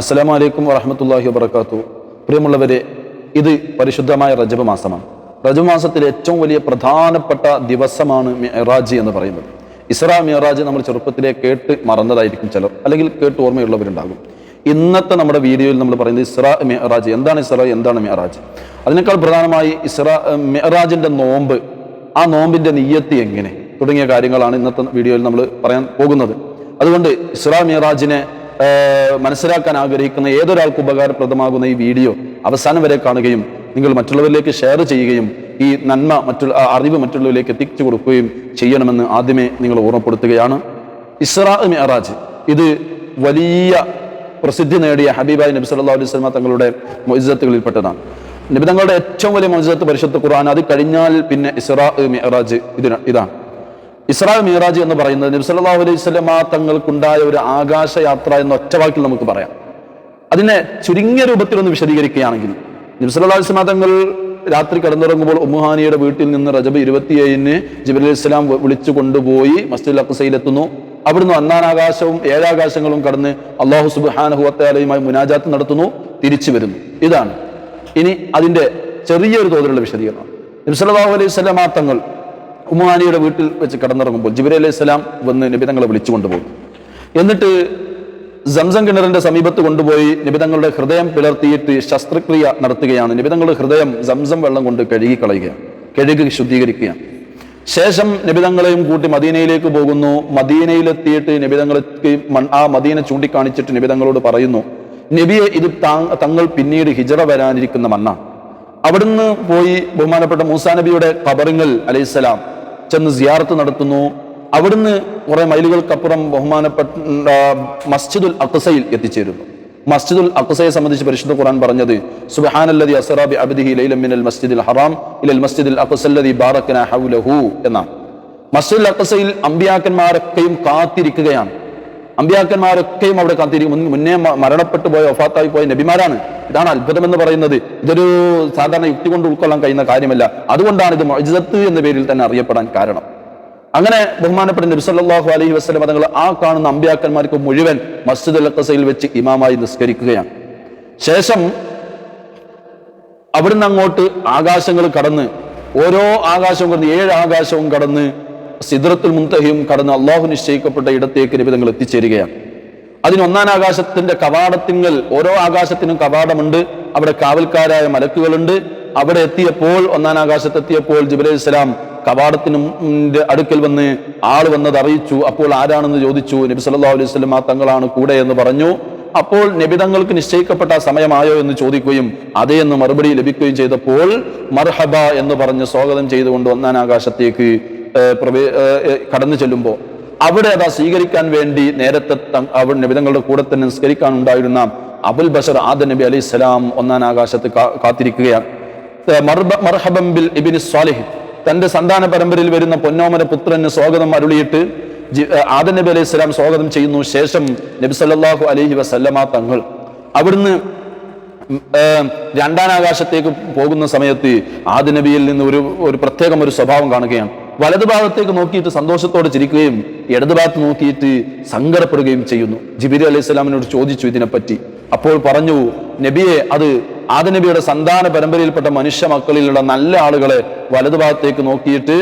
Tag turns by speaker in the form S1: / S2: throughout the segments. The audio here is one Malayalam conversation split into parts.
S1: അസ്സലാമു വലൈക്കും വറഹമത്തല്ലാഹി വബർക്കാത്തു പ്രിയമുള്ളവരെ ഇത് പരിശുദ്ധമായ റജബ് മാസമാണ്. റജബ് മാസത്തിലെ ഏറ്റവും വലിയ പ്രധാനപ്പെട്ട ദിവസമാണ് മിറാജ് എന്ന് പറയുന്നത്. ഇസ്രാ മിറാജ് നമ്മൾ ചെറുപ്പത്തിലെ കേട്ട് മറന്നതായിരിക്കും ചിലർ അല്ലെങ്കിൽ കേട്ട് ഓർമ്മയുള്ളവരുണ്ടാകും. ഇന്നത്തെ നമ്മുടെ വീഡിയോയിൽ നമ്മൾ പറയുന്നത് ഇസ്രാ മിറാജ് എന്താണ് ഇസ്രാ എന്താണ് മിറാജ് അതിനേക്കാൾ പ്രധാനമായി ഇസ്രാ മിറാജിന്റെ നോമ്പ് ആ നോമ്പിന്റെ നീയത്തി എങ്ങനെ? തുടങ്ങിയ കാര്യങ്ങളാണ് ഇന്നത്തെ വീഡിയോയിൽ നമ്മൾ പറയാൻ പോകുന്നത്. അതുകൊണ്ട് ഇസ്രാ മിറാജിനെ മനസ്സിലാക്കാൻ ആഗ്രഹിക്കുന്ന ഏതൊരാൾക്ക് ഉപകാരപ്രദമാകുന്ന ഈ വീഡിയോ അവസാനം വരെ കാണുകയും നിങ്ങൾ മറ്റുള്ളവരിലേക്ക് ഷെയർ ചെയ്യുകയും ഈ നന്മ മറ്റുള്ള അറിവ് മറ്റുള്ളവരിലേക്ക് എത്തിച്ചു കൊടുക്കുകയും ചെയ്യണമെന്ന് ആദ്യമേ നിങ്ങൾ ഓർമ്മപ്പെടുത്തുകയാണ്. ഇസ്രാ മിഅറാജ് ഇത് വലിയ പ്രസിദ്ധി നേടിയ ഹബീബായ് നബി സല്ലല്ലാഹു അലൈഹി വസല്ലമ തങ്ങളുടെ മൊയ്സത്തുകളിൽപ്പെട്ടതാണ്. നബി തങ്ങളുടെ ഏറ്റവും വലിയ മൊയ്സത്ത് പരിശുദ്ധ ഖുർആൻ അത് കഴിഞ്ഞാൽ പിന്നെ ഇസ്രാ മിഅറാജ് ഇതിന് ഇതാണ്. ഇസ്രാ മീറാജ് എന്ന് പറയുന്നത് നബി സല്ലല്ലാഹു അലൈഹി വസല്ലമ തങ്ങൾക്കുണ്ടായ ഒരു ആകാശയാത്ര എന്ന ഒറ്റവാക്കിൽ നമുക്ക് പറയാം. അതിനെ ചുരുങ്ങിയ രൂപത്തിൽ ഒന്ന് വിശദീകരിക്കുകയാണെങ്കിൽ നബി സല്ലല്ലാഹു അലൈഹി തങ്ങൾ രാത്രി കിടന്നുറങ്ങുമ്പോൾ ഉമ്മുഹാനിയുടെ വീട്ടിൽ നിന്ന് റജബ് ഇരുപത്തിയേഴിന് ജിബ്രീൽ അലൈഹി സ്വലാം വിളിച്ചു കൊണ്ടുപോയി മസ്ജിദ് അക്സയിലെത്തുന്നു അവിടുന്ന് ഒന്നാനാകാശവും ഏഴാകാശങ്ങളും കടന്ന് അള്ളാഹു സുബ്ഹാനഹു വത്തആലയുമായി മുനാജാത്ത് നടത്തുന്നു തിരിച്ചു വരുന്നു. ഇതാണ്. ഇനി അതിന്റെ ചെറിയൊരു തോതിലുള്ള വിശദീകരണം. നബി സല്ലല്ലാഹു അലൈഹി വസല്ലമ തങ്ങൾ ഉമ്മാനിയുടെ വീട്ടിൽ വെച്ച് കടന്നിറങ്ങുമ്പോൾ ജിബിരി അലൈഹി സ്വലാം വന്ന് നിബിതങ്ങളെ വിളിച്ചു കൊണ്ടുപോകും. എന്നിട്ട് സംസം കിണറിന്റെ സമീപത്ത് കൊണ്ടുപോയി നിബിതങ്ങളുടെ ഹൃദയം പിളർത്തിയിട്ട് ശസ്ത്രക്രിയ നടത്തുകയാണ്. നിബിതങ്ങളുടെ ഹൃദയം സംസം വെള്ളം കൊണ്ട് കഴുകി കളയുകയാണ് കഴുകി ശുദ്ധീകരിക്കുകയാണ് ശേഷം നിബിതങ്ങളെയും കൂട്ടി മദീനയിലേക്ക് പോകുന്നു. മദീനയിലെത്തിയിട്ട് നിബിതങ്ങൾക്ക് ആ മദീന ചൂണ്ടിക്കാണിച്ചിട്ട് നിബിതങ്ങളോട് പറയുന്നു നബിയെ ഇത് തങ്ങൾ പിന്നീട് ഹിജറ വരാനിരിക്കുന്ന മണ്ണാണ്. അവിടുന്ന് പോയി ബഹുമാനപ്പെട്ട മൂസാ നബിയുടെ കബറിങ്ങൽ അലൈഹിസ്സലാം ചെന്ന് സിയാറത്ത് നടത്തുന്നു. അവിടുന്ന് കുറെ മൈലുകൾക്കപ്പുറം ബഹുമാനപ്പെട്ട മസ്ജിദുൽ അക്സയിൽ എത്തിച്ചേരുന്നു. മസ്ജിദുൽ അക്സയെ സംബന്ധിച്ച് പരിശുദ്ധ ഖുർആൻ പറഞ്ഞത് സുബഹാനല്ലതി അസറാബി അബ്ദിഹി ലൈലൻ മിനൽ മസ്ജിദിൽ ഹറാം ഇലൽ മസ്ജിദിൽ അക്സല്ലതി ബാറക്കന ഹൗലഹു എന്നാണ്. മസ്ജിദുൽ അക്സയിൽ അമ്പിയാക്കന്മാരൊക്കെയും കാത്തിരിക്കുകയാണ്. അമ്പിയാക്കന്മാരൊക്കെയും അവിടെ കാത്തിരിക്കും. മുന്നേ മരണപ്പെട്ടു പോയ ഒഫാത്തായി പോയ നബിമാരാണ്. ഇതാണ് അത്ഭുതം എന്ന് പറയുന്നത്. ഇതൊരു സാധാരണ യുക്തി കൊണ്ട് ഉൾക്കൊള്ളാൻ കഴിയുന്ന കാര്യമല്ല. അതുകൊണ്ടാണ് ഇത് മൊയ്സത്ത് എന്ന പേരിൽ തന്നെ അറിയപ്പെടാൻ കാരണം. അങ്ങനെ ബഹുമാനപ്പെട്ട നബി സല്ലല്ലാഹു അലൈഹി വസല്ലം തങ്ങൾ ആ കാണുന്ന അമ്പിയാക്കന്മാർക്ക് മുഴുവൻ മസ്ജിദ് അൽ അഖസയിൽ വെച്ച് ഇമാമായി നിസ്കരിക്കുകയാണ്. ശേഷം അവിടുന്ന് അങ്ങോട്ട് ആകാശങ്ങൾ കടന്ന് ഓരോ ആകാശവും കടന്ന് ഏഴ് ആകാശവും കടന്ന് സിദ്രത്തുൽ മുന്തഹിയും കടന്ന് അള്ളാഹു നിശ്ചയിക്കപ്പെട്ട ഇടത്തേക്ക് നിബിതങ്ങൾ എത്തിച്ചേരുകയാണ്. അതിന് ഒന്നാം ആകാശത്തിന്റെ കവാടത്തിങ്കൽ ഓരോ ആകാശത്തിനും കവാടമുണ്ട്. അവിടെ കാവൽക്കാരായ മലക്കുകളുണ്ട്. അവിടെ എത്തിയപ്പോൾ ഒന്നാം ആകാശത്തെത്തിയപ്പോൾ ജിബ്രൈൽ ഇസ്ലാം കവാടത്തിനും അടുക്കൽ വന്ന് ആൾ വന്നത് അറിയിച്ചു. അപ്പോൾ ആരാണെന്ന് ചോദിച്ചു. നബി സല്ലാ അലൈഹി സ്വലം ആ തങ്ങളാണ് കൂടെ എന്ന് പറഞ്ഞു. അപ്പോൾ നബിതങ്ങൾക്ക് നിശ്ചയിക്കപ്പെട്ട സമയമായോ എന്ന് ചോദിക്കുകയും അതേ എന്ന് മറുപടി ലഭിക്കുകയും ചെയ്തപ്പോൾ മർഹബ എന്ന് പറഞ്ഞ് സ്വാഗതം ചെയ്തുകൊണ്ട് ഒന്നാം ആകാശത്തേക്ക് പ്രവേ- കടന്നു ചെല്ലുമ്പോൾ അവിടെ അതാ സ്വീകരിക്കാൻ വേണ്ടി നേരത്തെ അവിടെ നബിതങ്ങളുടെ കൂടെ തന്നെ നിസ്കരിക്കാൻ ഉണ്ടായിരുന്ന അബുൽ ബഷർ ആദ നബി അലി സ്വലാം ഒന്നാം ആകാശത്ത് കാത്തിരിക്കുകയാണ്. ബിൽ തന്റെ സന്താന പരമ്പരയിൽ വരുന്ന പൊന്നോമന പുത്രന് സ്വാഗതം അരുളിയിട്ട് ആദ നബി അലൈഹി സ്വലാം സ്വാഗതം ചെയ്യുന്നു. ശേഷം നബി സല്ലാഹു അലൈഹി വസല്ലമ തങ്ങൾ അവിടുന്ന് രണ്ടാം ആകാശത്തേക്ക് പോകുന്ന സമയത്ത് ആദ നബിയിൽ നിന്ന് ഒരു ഒരു പ്രത്യേകം ഒരു സ്വഭാവം കാണുകയാണ്. വലതുഭാഗത്തേക്ക് നോക്കിയിട്ട് സന്തോഷത്തോടെ ചിരിക്കുകയും ഇടതുഭാഗത്ത് നോക്കിയിട്ട് സങ്കടപ്പെടുകയും ചെയ്യുന്നു. ജിബിരി അലൈഹി സ്വലാമിനോട് ചോദിച്ചു ഇതിനെപ്പറ്റി. അപ്പോൾ പറഞ്ഞു നബിയെ അത് ആദ നബിയുടെ സന്താന പരമ്പരയിൽപ്പെട്ട മനുഷ്യ മക്കളിലുള്ള നല്ല ആളുകളെ വലതുഭാഗത്തേക്ക് നോക്കിയിട്ട്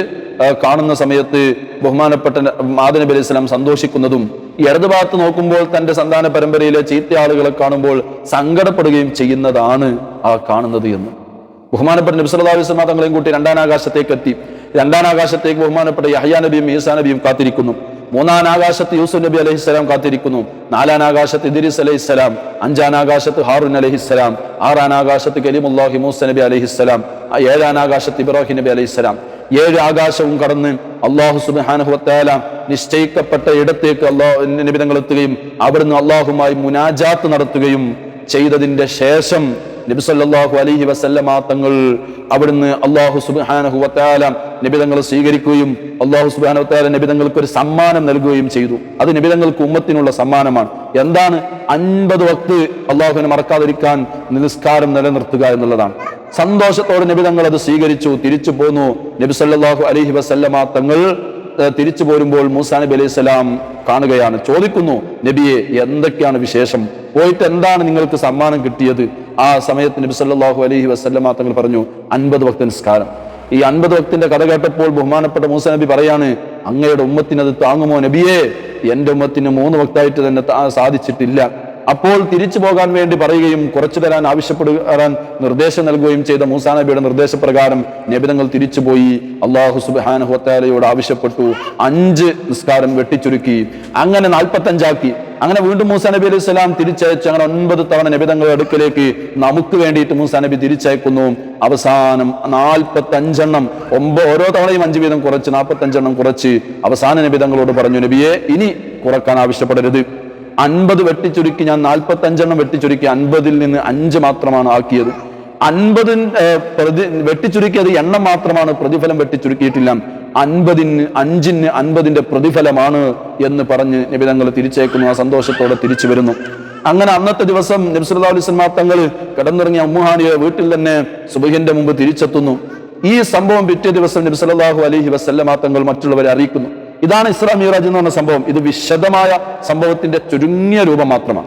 S1: കാണുന്ന സമയത്ത് ബഹുമാനപ്പെട്ട ആദ നബി അലൈഹി സ്വലാം സന്തോഷിക്കുന്നതും ഇടതുഭാഗത്ത് നോക്കുമ്പോൾ തന്റെ സന്താന പരമ്പരയിലെ ചീത്ത ആളുകളെ കാണുമ്പോൾ സങ്കടപ്പെടുകയും ചെയ്യുന്നതാണ് ആ കാണുന്നത് എന്ന്. ബഹുമാനപ്പെട്ട നബി സല്ലല്ലാഹു അലൈഹി തങ്ങളെയും കൂട്ടി രണ്ടാം ആകാശത്തേക്ക് എത്തി. രണ്ടാം ആകാശത്തേക്ക് ബഹുമാനപ്പെട്ട യഹ്യാ നബിയും ഈസാ നബിയും കാത്തിരിക്കുന്നു. മൂന്നാം ആകാശത്ത് യൂസുഫ് നബി അലൈഹിസ്സലാം കാത്തിരിക്കുന്നു. നാലാം ആകാശത്ത് ഇദ്രീസ് അലൈഹിസ്സലാം അഞ്ചാം ആകാശത്ത് ഹാറൂൻ അലൈഹിസ്സലാം ആറാം ആകാശത്ത് കലിമുല്ലാഹി മൂസ നബി അലൈഹിസ്സലാം ഏഴാം ആകാശത്ത് ഇബ്രാഹിം നബി അലൈഹിസ്സലാം ഏഴ് ആകാശവും കടന്ന് അള്ളാഹു സുബ്ഹാനഹു വതആല നിശ്ചയിക്കപ്പെട്ട ഇടത്തേക്ക് അള്ളാഹു നിബിധങ്ങൾ എത്തുകയും അവിടുന്ന് അള്ളാഹുമായി മുനാജാത്ത് നടത്തുകയും ചെയ്തതിന്റെ ശേഷം നബി സല്ലല്ലാഹു അലൈഹി വസല്ലമ തങ്ങൾ അവിടുന്ന് അള്ളാഹു സുബ്ഹാനഹു വതആല നിബിധങ്ങൾ സ്വീകരിക്കുകയും അള്ളാഹു സുബ്ഹാനഹു വതആല നിബിതങ്ങൾക്ക് ഒരു സമ്മാനം നൽകുകയും ചെയ്തു. അത് നിബിതങ്ങൾക്ക് ഉമ്മത്തിനുള്ള സമ്മാനമാണ്. എന്താണ്? അൻപത് വക്ത് അള്ളാഹുവിനെ മറക്കാതിരിക്കാൻ നിസ്കാരം നിലനിർത്തുക എന്നുള്ളതാണ്. സന്തോഷത്തോടെ നിബിതങ്ങൾ അത് സ്വീകരിച്ചു തിരിച്ചു പോന്നു. നബിസല്ലാഹു അലൈഹി വസല്ലമ തങ്ങൾ തിരിച്ചു പോരുമ്പോൾ മൂസാ നബി അലൈഹി സ്വലാം കാണുകയാണ്. ചോദിക്കുന്നു നബിയെ എന്തൊക്കെയാണ് വിശേഷം? പോയിട്ട് എന്താണ് നിങ്ങൾക്ക് സമ്മാനം കിട്ടിയത്? ആ സമയത്ത് നബി സല്ലാഹു അലഹി വസല്ലമ തങ്ങൾ പറഞ്ഞു അൻപത് ഭക്ത നിസ്കാരം. ഈ അൻപത് ഭക്തിന്റെ കഥ കേട്ടപ്പോൾ ബഹുമാനപ്പെട്ട മൂസ നബി പറയാണ് അങ്ങയുടെ ഉമ്മത്തിന് അത് താങ്ങുമോ നബിയേ? എന്റെ ഉമ്മത്തിന് മൂന്ന് ഭക്തായിട്ട് തന്നെ സാധിച്ചിട്ടില്ല. അപ്പോൾ തിരിച്ചു പോകാൻ വേണ്ടി പറയുകയും കുറച്ചു തരാൻ ആവശ്യപ്പെടുവാൻ നിർദ്ദേശം നൽകുകയും ചെയ്ത മൂസാ നബിയുടെ നിർദ്ദേശപ്രകാരം നബിതങ്ങൾ തിരിച്ചുപോയി അള്ളാഹു സുബാനഹുത്താലയോട് ആവശ്യപ്പെട്ടു. അഞ്ച് നിസ്കാരം വെട്ടിച്ചുരുക്കി. അങ്ങനെ നാൽപ്പത്തഞ്ചാക്കി. അങ്ങനെ വീണ്ടും മൂസാ നബി അലൈഹി സ്വലാം തിരിച്ചയച്ചു അങ്ങനെ ഒൻപത് തവണ നബിതങ്ങളുടെ അടുക്കലേക്ക് നമുക്ക് വേണ്ടിയിട്ട് മൂസാ നബി തിരിച്ചയക്കുന്നു. അവസാനം നാൽപ്പത്തി അഞ്ചെണ്ണം ഒമ്പ ഓരോ തവണയും അഞ്ച് വീതം കുറച്ച് നാൽപ്പത്തഞ്ചെണ്ണം കുറച്ച് അവസാന നബിതങ്ങളോട് പറഞ്ഞു നബിയെ ഇനി കുറയ്ക്കാൻ ആവശ്യപ്പെടരുത്. അൻപത് വെട്ടിച്ചുരുക്കി ഞാൻ നാൽപ്പത്തി അഞ്ചെണ്ണം വെട്ടിച്ചുരുക്കി അൻപതിൽ നിന്ന് അഞ്ച് മാത്രമാണ് ആക്കിയത്. അൻപതിൻ പ്രതി വെട്ടിച്ചുരുക്കിയത് എണ്ണം മാത്രമാണ് പ്രതിഫലം വെട്ടിച്ചുരുക്കിയിട്ടില്ല. അൻപതിന് അഞ്ചിന് അൻപതിന്റെ പ്രതിഫലമാണ് എന്ന് പറഞ്ഞ് നിബിതങ്ങൾ തിരിച്ചേക്കുന്നു ആ സന്തോഷത്തോടെ തിരിച്ചു വരുന്നു. അങ്ങനെ അന്നത്തെ ദിവസം നബ്സുല്ലാ അലൈസ്മാ തങ്ങൾ കിടന്നിറങ്ങിയ അമ്മുഹാനിയെ വീട്ടിൽ തന്നെ സുബഹിന്റെ മുമ്പ് തിരിച്ചെത്തുന്നു. ഈ സംഭവം പിറ്റേ ദിവസം നബി അലഹി വസല്ലമ തങ്ങൾ മറ്റുള്ളവരെ അറിയിക്കുന്നു. ഇതാണ് ഇസ്ലാം മീറാജ് എന്ന് പറഞ്ഞ സംഭവം. ഇത് വിശദമായ സംഭവത്തിന്റെ ചുരുങ്ങിയ രൂപം മാത്രമാണ്.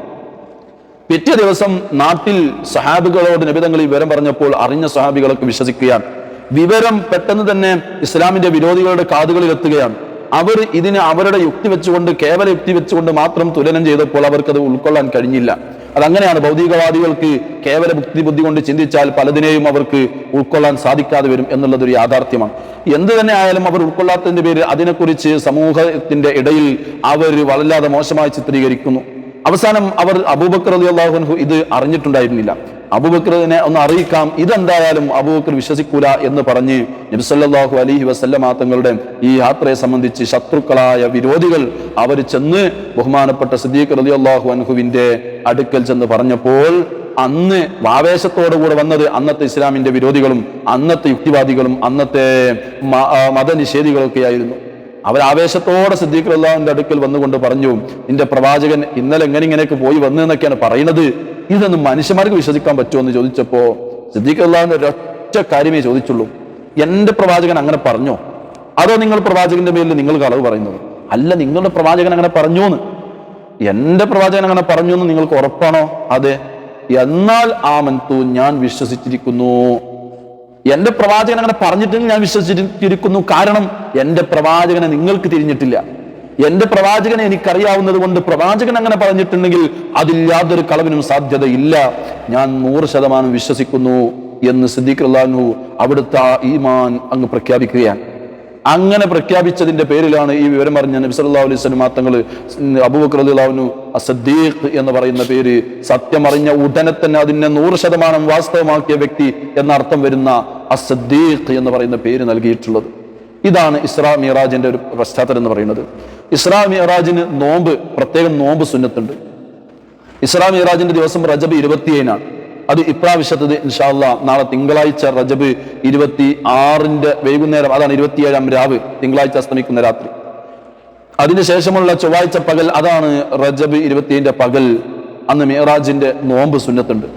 S1: പിറ്റേ ദിവസം നാട്ടിൽ സഹാബികളോട് നബിതങ്ങൾ ഈ വിവരം പറഞ്ഞപ്പോൾ അറിഞ്ഞ സഹാബികളൊക്കെ വിശ്വസിക്കുകയാണ്. വിവരം പെട്ടെന്ന് തന്നെ ഇസ്ലാമിന്റെ വിരോധികളുടെ കാതുകളിൽ എത്തുകയാണ്. അവർ ഇതിന് അവരുടെ യുക്തി വെച്ചുകൊണ്ട് കേവല യുക്തി വെച്ചുകൊണ്ട് മാത്രം തുലനം ചെയ്തപ്പോൾ അവർക്കത് ഉൾക്കൊള്ളാൻ കഴിഞ്ഞില്ല. അതങ്ങനെയാണ് ഭൗതികവാദികൾക്ക് കേവല ബുദ്ധി ബുദ്ധി കൊണ്ട് ചിന്തിച്ചാൽ പലതിനെയും അവർക്ക് ഉൾക്കൊള്ളാൻ സാധിക്കാതെ വരും എന്നുള്ളത് ഒരു യാഥാർത്ഥ്യമാണ്. എന്ത് തന്നെ ആയാലും അവർ ഉൾക്കൊള്ളാത്തതിന്റെ പേര് അതിനെക്കുറിച്ച് സമൂഹത്തിന്റെ ഇടയിൽ അവർ വല്ലാതെ മോശമായി ചിത്രീകരിക്കുന്നു. അവസാനം അവർ അബൂബക്കർ അലി അള്ളാഹുൻഹു ഇത് അറിഞ്ഞിട്ടുണ്ടായിരുന്നില്ല. അബൂബക്കറിനെ ഒന്ന് അറിയിക്കാം. ഇതെന്തായാലും അബൂബക്കർ വിശ്വസിക്കൂല എന്ന് പറഞ്ഞ് നബിസല്ലാഹു അലൈഹി വസല്ലമ തങ്ങളുടെ ഈ യാത്രയെ സംബന്ധിച്ച് ശത്രുക്കളായ വിരോധികൾ അവർ ചെന്ന് ബഹുമാനപ്പെട്ട സിദ്ദീഖ് റലി അള്ളാഹു അൻഹുവിന്റെ അടുക്കൽ ചെന്ന് പറഞ്ഞപ്പോൾ അന്ന് ആവേശത്തോടുകൂടെ വന്നത് അന്നത്തെ ഇസ്ലാമിന്റെ വിരോധികളും അന്നത്തെ യുക്തിവാദികളും അന്നത്തെ മതനിഷേധികളൊക്കെ ആയിരുന്നു അവർ ആവേശത്തോടെ സിദ്ദീഖ് അള്ളാഹുവിന്റെ അടുക്കൽ വന്നുകൊണ്ട് പറഞ്ഞു നിന്റെ പ്രവാചകൻ ഇന്നലെ എങ്ങനെ ഇങ്ങനെയൊക്കെ പോയി വന്നു എന്നൊക്കെയാണ് പറയുന്നത്. ഇതൊന്നും മനുഷ്യന്മാർക്ക് വിശ്വസിക്കാൻ പറ്റുമോ എന്ന് ചോദിച്ചപ്പോ സിദ്ദീഖ് അള്ളാഹുവിന്റെ ഒരൊറ്റ കാര്യമേ ചോദിച്ചുള്ളൂ. എന്റെ പ്രവാചകൻ അങ്ങനെ പറഞ്ഞോ? അതോ നിങ്ങൾ പ്രവാചകന്റെ മേലിൽ നിങ്ങൾ കളവ് പറയുന്നത്? അല്ല നിങ്ങളുടെ പ്രവാചകൻ അങ്ങനെ പറഞ്ഞു എന്ന് എന്റെ പ്രവാചകൻ അങ്ങനെ പറഞ്ഞു എന്ന് നിങ്ങൾക്ക് ഉറപ്പാണോ? അതെ. എന്നാൽ ആമൻതു ഞാൻ വിശ്വസിച്ചിരിക്കുന്നു. എന്റെ പ്രവാചകൻ അങ്ങനെ പറഞ്ഞിട്ടുണ്ടെങ്കിൽ ഞാൻ വിശ്വസിച്ചിരിക്കുന്നു. കാരണം എന്റെ പ്രവാചകനെ നിങ്ങൾക്ക് തിരിഞ്ഞിട്ടില്ല. എന്റെ പ്രവാചകനെ എനിക്കറിയാവുന്നത് കൊണ്ട് പ്രവാചകൻ അങ്ങനെ പറഞ്ഞിട്ടുണ്ടെങ്കിൽ അതിൽ യാതൊരു കളവിനും സാധ്യതയില്ല. ഞാൻ നൂറ് ശതമാനം വിശ്വസിക്കുന്നു എന്ന് സിദ്ദീഖ് അള്ളാഹു അവിടുത്തെ ഈമാൻ അങ്ങ് പ്രഖ്യാപിക്കുകയാണ്. അങ്ങനെ പ്രഖ്യാപിച്ചതിന്റെ പേരിലാണ് ഈ വിവരം അറിഞ്ഞ നബി അലൈഹി തങ്ങൾ അബൂബക്കർ അസദ്ദീഖ് എന്ന് പറയുന്ന പേര് സത്യം അറിഞ്ഞ ഉടനെ തന്നെ അതിനെ നൂറ് ശതമാനം വാസ്തവമാക്കിയ വ്യക്തി എന്ന അർത്ഥം വരുന്ന അസദ്ദീഖ് എന്ന് പറയുന്ന പേര് നൽകിയിട്ടുള്ളത്. ഇതാണ് ഇസ്രാ മിറാജിന്റെ ഒരു പശ്ചാത്തലം എന്ന് പറയുന്നത്. ഇസ്രാ മിറാജിന് നോമ്പ് പ്രത്യേകം നോമ്പ് സുന്നത്തുണ്ട്. ഇസ്രാ ഇറാജിന്റെ ദിവസം റജബ് ഇരുപത്തിയേഴാണ് അത് ഇപ്രാവശ്യത്തത് ഇൻഷാല്ല നാളെ തിങ്കളാഴ്ച റജബ് ഇരുപത്തി ആറിന്റെ വൈകുന്നേരം അതാണ് ഇരുപത്തിയേഴാം രാവ് തിങ്കളാഴ്ച അസ്തമിക്കുന്ന രാത്രി. അതിനുശേഷമുള്ള ചൊവ്വാഴ്ച പകൽ അതാണ് റജബ് ഇരുപത്തിയേഴിന്റെ പകൽ. അന്ന് മിറാജിന്റെ നോമ്പ് സുന്നത്തുണ്ട്.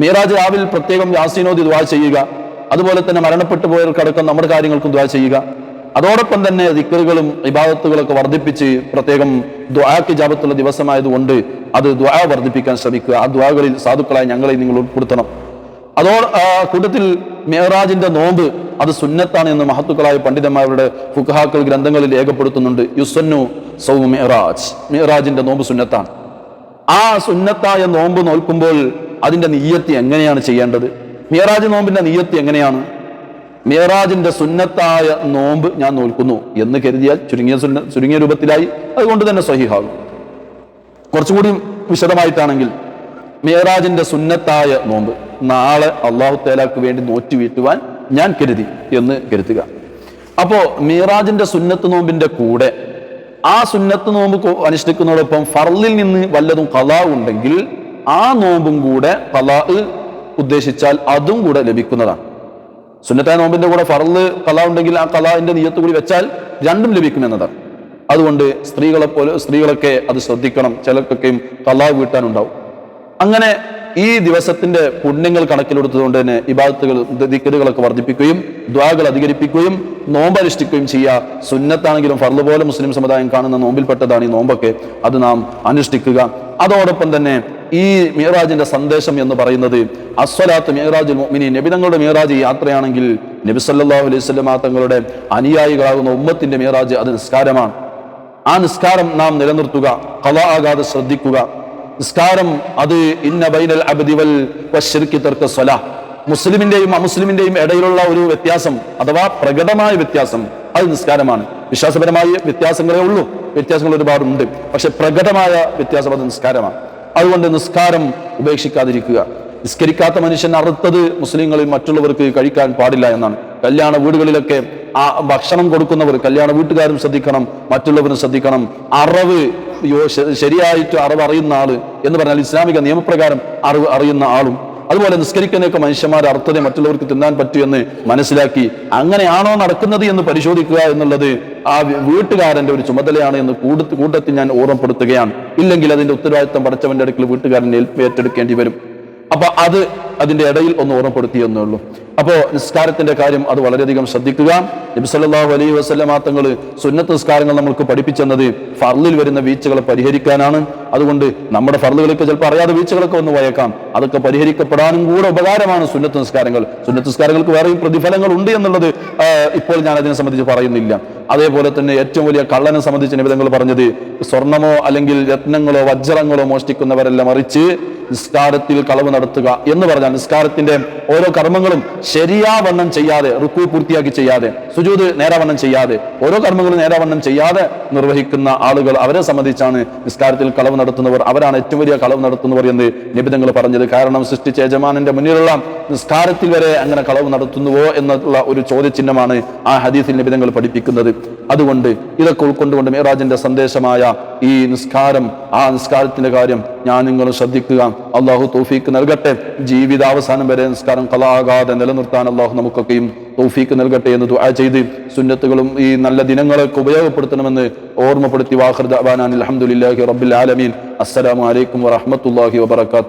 S1: മിറാജ് രാവിൽ പ്രത്യേകം യാസീനോദി ദ്വാ ചെയ്യുക. അതുപോലെ തന്നെ മരണപ്പെട്ടു പോയവർക്കടക്കം നമ്മുടെ കാര്യങ്ങൾക്കും ദ്വാ ചെയ്യുക. അതോടൊപ്പം തന്നെ ദിക്കറുകളും ഇബാദത്തുകളൊക്കെ വർദ്ധിപ്പിച്ച് പ്രത്യേകം ദ്വാക്ക് ജാപത്തുള്ള ദിവസമായതുകൊണ്ട് അത് ദ്വാ വർദ്ധിപ്പിക്കാൻ ശ്രമിക്കുക. ആ ദ്വാകളിൽ സാധുക്കളായി ഞങ്ങളെ നിങ്ങൾ ഉൾപ്പെടുത്തണം. അതോ കൂട്ടത്തിൽ മെഹറാജിന്റെ നോമ്പ് അത് സുന്നത്താണ് എന്ന് മഹത്തുക്കളായ പണ്ഡിതന്മാരുടെ ഫുഖാക്കൾ ഗ്രന്ഥങ്ങളിൽ രേഖപ്പെടുത്തുന്നുണ്ട്. യുസന്നു സൗ മെഹറാജ്. മെഹറാജിന്റെ നോമ്പ് സുന്നത്താണ്. ആ സുന്നത്തായ നോമ്പ് നോൽക്കുമ്പോൾ അതിന്റെ നീയത്തി എങ്ങനെയാണ് ചെയ്യേണ്ടത്? മിയറാജ് നോമ്പിന്റെ നീയത്തി എങ്ങനെയാണ്? മിയറാജിന്റെ സുന്നത്തായ നോമ്പ് ഞാൻ നോൽക്കുന്നു എന്ന് കരുതിയാൽ ചുരുങ്ങിയ സുന്ന ചുരുങ്ങിയ രൂപത്തിലായി അതുകൊണ്ട് തന്നെ സ്വഹിഹാകും കുറച്ചുകൂടി വിശദമായിട്ടാണെങ്കിൽ മിയറാജിന്റെ സുന്നത്തായ നോമ്പ് നാളെ അള്ളാഹു തേലാക്ക് വേണ്ടി നോറ്റ് വീട്ടുവാൻ ഞാൻ കരുതി എന്ന് കരുതുക. അപ്പോ മീറാജിന്റെ സുന്നത്ത് നോമ്പിന്റെ കൂടെ ആ സുന്നത്ത് നോമ്പ് അനുഷ്ഠിക്കുന്നതോടൊപ്പം ഫർലിൽ നിന്ന് വല്ലതും കലാ ഉണ്ടെങ്കിൽ ആ നോമ്പും കൂടെ കലാ ഉദ്ദേശിച്ചാൽ അതും കൂടെ ലഭിക്കുന്നതാണ്. സുന്നത്തായ നോമ്പിന്റെ കൂടെ ഫറൽ കല ഉണ്ടെങ്കിൽ ആ കലാന്റെ നീയത്ത് കൂടി വെച്ചാൽ രണ്ടും ലഭിക്കും എന്നതാണ്. അതുകൊണ്ട് സ്ത്രീകളെ പോലെ സ്ത്രീകളൊക്കെ അത് ശ്രദ്ധിക്കണം. ചിലർക്കൊക്കെയും കലാ വീട്ടാനുണ്ടാവും. അങ്ങനെ ഈ ദിവസത്തിന്റെ പുണ്യങ്ങൾ കണക്കിലെടുത്തുകൊണ്ട് തന്നെ ഇബാദത്തുകൾ ദിക്കറുകളൊക്കെ വർദ്ധിപ്പിക്കുകയും ദ്വാകൾ അധികരിപ്പിക്കുകയും നോമ്പനുഷ്ഠിക്കുകയും ചെയ്യുക. സുന്നത്താണെങ്കിലും ഫർൾ പോലെ മുസ്ലിം സമുദായം കാണുന്ന നോമ്പിൽപ്പെട്ടതാണ് ഈ നോമ്പൊക്കെ. അത് നാം അനുഷ്ഠിക്കുക. അതോടൊപ്പം തന്നെ ഈ മീറാജിന്റെ സന്ദേശം എന്ന് പറയുന്നത് അസ്വലാത്ത് മീറാജ് മുഅ്മിനി നബി തങ്ങളുടെ മിയറാജ് യാത്രയാണെങ്കിൽ നബി സല്ലല്ലാഹു അലൈഹി വസല്ലമ തങ്ങളുടെ അനുയായികളാകുന്ന ഉമ്മത്തിന്റെ മീറാജ് അത് നിസ്കാരമാണ്. ആ നിസ്കാരം നാം നിലനിർത്തുക കല ആകാതെ ശ്രദ്ധിക്കുക. നിസ്കാരം അത് ഇന്ന ബൈനൽ അബ്ദി വൽ സ്വല. മുസ്ലിമിന്റെയും അമുസ്ലിമിന്റെയും ഇടയിലുള്ള ഒരു വ്യത്യാസം അഥവാ പ്രകടമായ വ്യത്യാസം അത് നിസ്കാരമാണ്. വിശ്വാസപരമായ വ്യത്യാസങ്ങളേ ഉള്ളൂ. വ്യത്യാസങ്ങൾ ഒരുപാടുണ്ട്. പക്ഷെ പ്രകടമായ വ്യത്യാസം അത് നിസ്കാരമാണ്. അതുകൊണ്ട് നിസ്കാരം ഉപേക്ഷിക്കാതിരിക്കുക. നിസ്കരിക്കാത്ത മനുഷ്യൻ അറുത്തത് മുസ്ലിങ്ങളിൽ മറ്റുള്ളവർക്ക് കഴിക്കാൻ പാടില്ല എന്നാണ്. കല്യാണ വീടുകളിലൊക്കെ ആ ഭക്ഷണം കൊടുക്കുന്നവർ കല്യാണ വീട്ടുകാരും ശ്രദ്ധിക്കണം മറ്റുള്ളവരും ശ്രദ്ധിക്കണം. അറവ് ശരിയായിട്ട് അറിവ് അറിയുന്ന ആൾ എന്ന് പറഞ്ഞാൽ ഇസ്ലാമിക നിയമപ്രകാരം അറിവ് അറിയുന്ന ആളും അതുപോലെ നിസ്കരിക്കുന്നതൊക്കെ മനുഷ്യന്മാർ അർത്ഥത്തെ മറ്റുള്ളവർക്ക് തിന്നാൻ പറ്റൂ എന്ന് മനസ്സിലാക്കി അങ്ങനെയാണോ നടക്കുന്നത് എന്ന് പരിശോധിക്കുക എന്നുള്ളത് ആ വീട്ടുകാരന്റെ ഒരു ചുമതലയാണ് എന്ന് കൂട്ട- കൂട്ടത്തിൽ ഞാൻ ഓർമ്മപ്പെടുത്തുകയാണ്. ഇല്ലെങ്കിൽ അതിന്റെ ഉത്തരവാദിത്തം പടച്ചവന്റെ അടുക്കൽ വീട്ടുകാരൻ ഏറ്റെടുക്കേണ്ടി വരും. അപ്പൊ അത് അതിന്റെ ഇടയിൽ ഒന്ന് ഓർമ്മപ്പെടുത്തിയെന്നേ ഉള്ളൂ. അപ്പോ നിസ്കാരത്തിന്റെ കാര്യം അത് വളരെയധികം ശ്രദ്ധിക്കുക. നബി സല്ലല്ലാഹു അലൈഹി വസല്ലമ തങ്ങൾ സുന്നത്ത് നിസ്കാരങ്ങൾ നമ്മൾക്ക് പഠിപ്പിച്ചെന്നത് ഫർലിൽ വരുന്ന വീഴ്ചകളെ പരിഹരിക്കാനാണ്. അതുകൊണ്ട് നമ്മുടെ ഫർളുകളൊക്കെ ചിലപ്പോൾ അറിയാതെ വീഴ്ചകളൊക്കെ ഒന്ന് വയക്കാം. അതൊക്കെ പരിഹരിക്കപ്പെടാനും കൂടെ ഉപകാരമാണ് സുന്നത്ത് നിസ്കാരങ്ങൾ. സുന്നത്ത് നിസ്കാരങ്ങൾക്ക് വേറെയും പ്രതിഫലങ്ങൾ ഉണ്ട് എന്നുള്ളത് ഇപ്പോൾ ഞാൻ അതിനെ സംബന്ധിച്ച് പറയുന്നില്ല. അതേപോലെ തന്നെ ഏറ്റവും വലിയ കള്ളനെ സംബന്ധിച്ച് നിബിധങ്ങൾ പറഞ്ഞത് സ്വർണമോ അല്ലെങ്കിൽ രത്നങ്ങളോ വജ്രങ്ങളോ മോഷ്ടിക്കുന്നവരെല്ലാം മറിച്ച് നിസ്കാരത്തിൽ കളവ് നടത്തുക എന്ന് പറഞ്ഞാൽ നിസ്കാരത്തിന്റെ ഓരോ കർമ്മങ്ങളും ശരിയാവണ്ണം ചെയ്യാതെ റുക്കു പൂർത്തിയാക്കി ചെയ്യാതെ സുജൂത് നേരാവണ്ണം ചെയ്യാതെ ഓരോ കർമ്മങ്ങളും നേരാവണ്ണം ചെയ്യാതെ നിർവഹിക്കുന്ന ആളുകൾ അവരെ സംബന്ധിച്ചാണ് നിസ്കാരത്തിൽ കളവ് നടത്തുന്നവർ. അവരാണ് ഏറ്റവും വലിയ കളവ് നടത്തുന്നവർ എന്ന് നിബിധങ്ങൾ പറഞ്ഞത്. കാരണം സൃഷ്ടിച്ച യജമാനന്റെ മുന്നിലുള്ള നിസ്കാരത്തിൽ വരെ അങ്ങനെ കളവ് നടത്തുന്നുവോ എന്നുള്ള ഒരു ചോദ്യചിഹ്നമാണ് ആ ഹദീസിൽ നിബിധങ്ങൾ പഠിപ്പിക്കുന്നത്. അതുകൊണ്ട് ഇതൊക്കെ ഉൾക്കൊണ്ടുകൊണ്ട് മേറാജിന്റെ സന്ദേശമായ ഈ നിസ്കാരം ആ നിസ്കാരത്തിന്റെ കാര്യം ഞാൻ നിങ്ങൾ ശ്രദ്ധിക്കുക. അള്ളാഹു തൗഫീക്ക് നൽകട്ടെ. ജീവിതാവസാനം വരെ നിസ്കാരം കലാകാതെ നിലനിർത്താൻ അള്ളാഹു നമുക്കൊക്കെയും തൗഫീക്ക് നൽകട്ടെ എന്ന് ദുആ ചെയ്ത് സുന്നത്തുകളും ഈ നല്ല ദിനങ്ങളൊക്കെ ഉപയോഗപ്പെടുത്തണമെന്ന് ഓർമ്മപ്പെടുത്തി വാഹൃദ് അലഹമുല്ലാഹി റബ്ബിൽ ആലമീൻ. അസ്സലാമു അലൈക്കും വറഹ്മത്തുള്ളാഹി വബറകാതുഹു.